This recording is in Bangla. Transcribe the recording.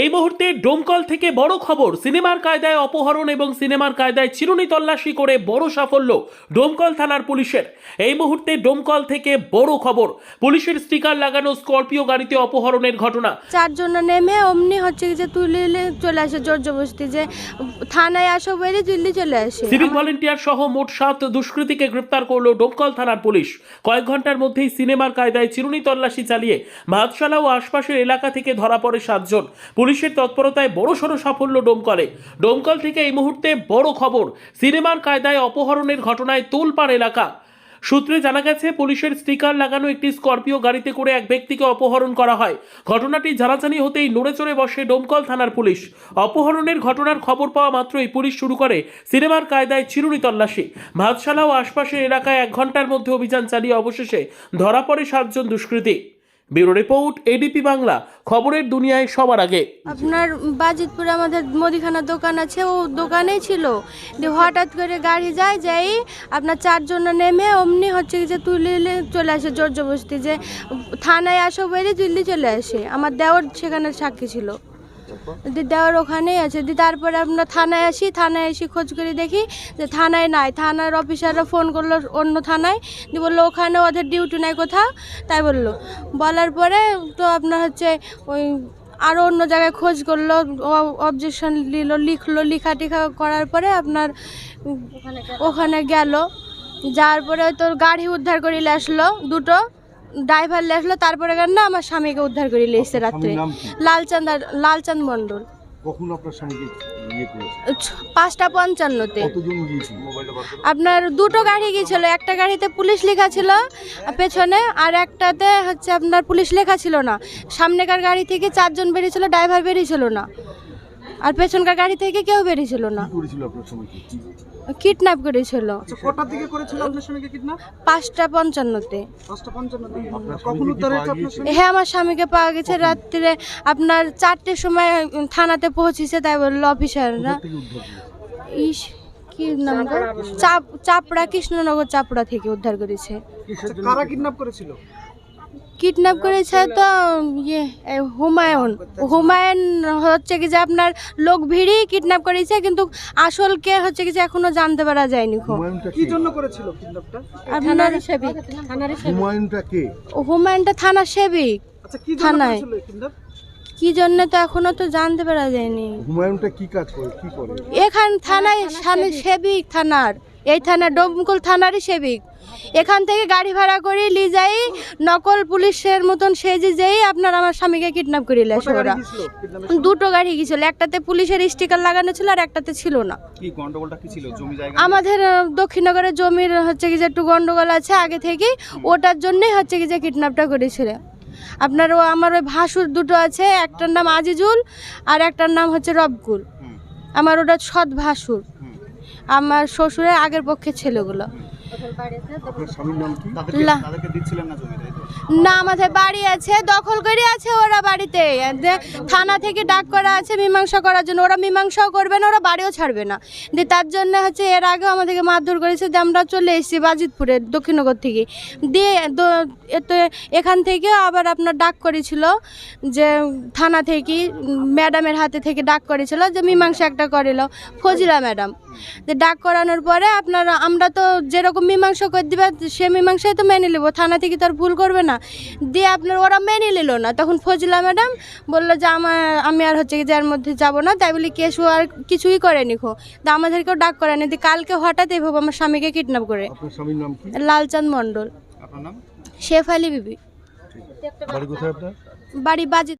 এই মুহূর্তে ডোমকল থেকে বড় খবর সিনেমার কায়দায় অপহরণ এবং সিনেমার কায়দায় চিরুনি তল্লাশি করে বড় সাফল্য ডোমকল থানার পুলিশের। এই মুহূর্তে ডোমকল থেকে বড় খবর পুলিশের স্টিকার লাগানো স্করপিও গাড়িতে অপহরণের ঘটনা। চারজন নেমে অমনি হচ্ছে যে তুলে চলে আসে জোর জবরদস্তি যে থানায় আসো বলে দিল্লি চলে আসে। সিভিক ভলেন্টিয়ার সহ মোট সাত দুষ্কৃতীকে গ্রেপ্তার করল ডোমকল থানার পুলিশ। কয়েক ঘণ্টার মধ্যেই সিনেমার কায়দায় চিরুনি তল্লাশি চালিয়ে ভাতশালা ও আশপাশের এলাকা থেকে ধরা পড়ে সাতজন। পুলিশের তৎপরতায় বড়সড় সাফল্য ডোমকলে ডোমকল থেকে এই মুহূর্তে বড় খবর, সিনেমার কায়দায় অপহরণের ঘটনায় তোলপাড় এলাকা। সূত্রে জানা গেছে, পুলিশের স্টিকার লাগানো একটি স্করপিও গাড়িতে করে এক ব্যক্তিকে অপহরণ করা হয়। ঘটনাটি জানাজানি হতেই নড়ে চড়ে বসে ডোমকল থানার পুলিশ। অপহরণের ঘটনার খবর পাওয়া মাত্রই পুলিশ শুরু করে সিনেমার কায়দায় চিরুনি তল্লাশি। ভাতশালা ও আশপাশের এলাকায় এক ঘণ্টার মধ্যে অভিযান চালিয়ে অবশেষে ধরা পড়ে সাতজন দুষ্কৃতী। Bureau report ADP Bangla. খবরের দুনিয়ায় সবার আগে। আপনার বাজিতপুরে আমাদের মুদিখানার দোকান আছে, ও দোকানেই ছিল। দিয়ে হঠাৎ করে গাড়ি যায় যাই আপনার চারজন নেমে অমনি হচ্ছে যে তুলে চলে আসে, জর্জবস্তি যে থানায় আসো বেরিয়ে দিল্লি চলে আসে। আমার দেওয়ার সেখানে সাক্ষী ছিল। দি দেওয়ার ওখানেই আছে। দি তারপরে আমরা থানায় আসি থানায় এসে খোঁজ করে দেখি যে থানায় নাই। থানার অফিসাররা ফোন করল অন্য থানায়। দি বলল ওখানে ওদের ডিউটি নাই কোথাও? তাই বলল। বলার পরে তো আপনার হচ্ছে ওই আরও অন্য জায়গায় খোঁজ করল অবজেকশন নিল লিখলো লিখা টিখা করার পরে আপনার ওখানে গেল। যাওয়ার পরে তোর গাড়ি উদ্ধার করিলে আসলো দুটো। ড্রাইভার আসলো তারপরে কেন না আমার স্বামীকে উদ্ধার করিলে এসে রাত্রে? লালচাঁদ লালচাঁদ মণ্ডল। কখন আপনার স্বামীকে ইয়ে পাঁচটা পঞ্চান্নতে। আপনার দুটো গাড়ি গিয়েছিল একটা গাড়িতে পুলিশ লেখা ছিল পেছনে আর একটাতে হচ্ছে আপনার পুলিশ লেখা ছিল না। সামনেকার গাড়ি থেকে চারজন বেরিয়েছিল ড্রাইভার বেরিয়েছিল না। আর পেছনকার গাড়ি থেকে কেউ বেরিয়েছিল না। কিডন্যাপ করেছিল। আচ্ছা কটার দিকে করেছিল আপনার স্বামীকে কিডন্যাপ? পাঁচটা পঞ্চান্নতে। পাঁচটা পঞ্চান্ন দিকে আপনার কখন উদ্ধার হয়েছে আপনার স্বামী? হ্যাঁ আমার স্বামীকে পাওয়া গেছে রাত্রে আপনার চারটের সময় থানাতে পৌঁছেছে তাই বলল অফিসাররা ইস কি নাম চাপ চাপড়া কৃষ্ণনগর চাপড়া থেকে উদ্ধার করেছে। আচ্ছা, কারা কিডন্যাপ করেছিল? কিডন্যাপ করেছে তো ইয়ে হুমায়ুন। হুমায়ুন হচ্ছে কি যে আপনার লোক ভিড়ই কিডন্যাপ করেছে কিন্তু আসল কে হচ্ছে কি যে এখনও জানতে পারা যায়নি খো হুমায়ুনটা কি জন্য করেছিল কিডন্যাপটা? আপনার হুমায়ুনটা কে? হুমায়ুনটা থানা সেবিক আচ্ছা কি জন্য থানায়। করেছিল কিডন্যাপ? কি জন্য তো এখনও তো জানতে পারা যায়নি। হুমায়ুনটা কি কাজ করে কি করে? এখান থানায় থানা সেবিক থানার। এই থানা ডোমকুল থানারই সেবিক। এখান থেকে গাড়ি ভাড়া করে নিয়ে যাই নকল পুলিশের মতন সেজে যেই আপনার আমার স্বামীকে কিডন্যাপ করে গাড়ি ওরা। দুটো গাড়ি গিয়েছিল একটাতে পুলিশের স্টিকার লাগানো ছিল আর একটাতে ছিল না। আমাদের দক্ষিণনগরের জমির হচ্ছে কি যে একটু গন্ডগোল আছে আগে থেকে ওটার জন্যই হচ্ছে কি যে কিডন্যাপটা করেছিল। আপনার ও আমার ওই ভাসুর দুটো আছে একটার নাম আজিজুল আর একটার নাম হচ্ছে রবকুল। আমার ওটা সৎ ভাসুর। আমার শ্বশুরের আগের পক্ষে ছেলেগুলো। আপনার স্বামীর নাম কি? তাদেরকে লা। তাদেরকে দিচ্ছিলেন না তো। আমাদের বাড়ি আছে দখল করে আছে ওরা বাড়িতে। থানা থেকে ডাক করা আছে মীমাংসা করার জন্য। ওরা মীমাংসাও করবে না ওরা বাড়িও ছাড়বে না। দিয়ে তার জন্য হচ্ছে এর আগেও আমাদেরকে মারধর করেছে দিয়ে আমরা চলে এসেছি বাজিতপুরে দক্ষিণনগর থেকে। দিয়ে দ- এতে এখান থেকে আবার আপনার ডাক করেছিল যে থানা থেকে ম্যাডামের হাতে থেকে ডাক করেছিল যে মীমাংসা একটা করিল ফজিলা ম্যাডাম। যে ডাক করানোর পরে আপনার আমরা তো যেরকম মীমাংসা করে দিবে সে মীমাংসায় তো মেনে নেব থানা থেকে তো আর ভুল করবে না। দিয়ে আপনার ওরা মেনে নিল না। তখন ফজলা ম্যাডাম বলল যে আমার আমি আর হচ্ছে যার মধ্যে যাব না। তাই বলি কেসু আর কিছুই করেনি খো। তা আমাদেরকেও ডাক করেনি দিয়ে কালকে হঠাৎ এভাবে আমার স্বামীকে কিডন্যাপ করে। লালচাঁদ মণ্ডল। শেফ আলী বিবি। বাড়ি বাজি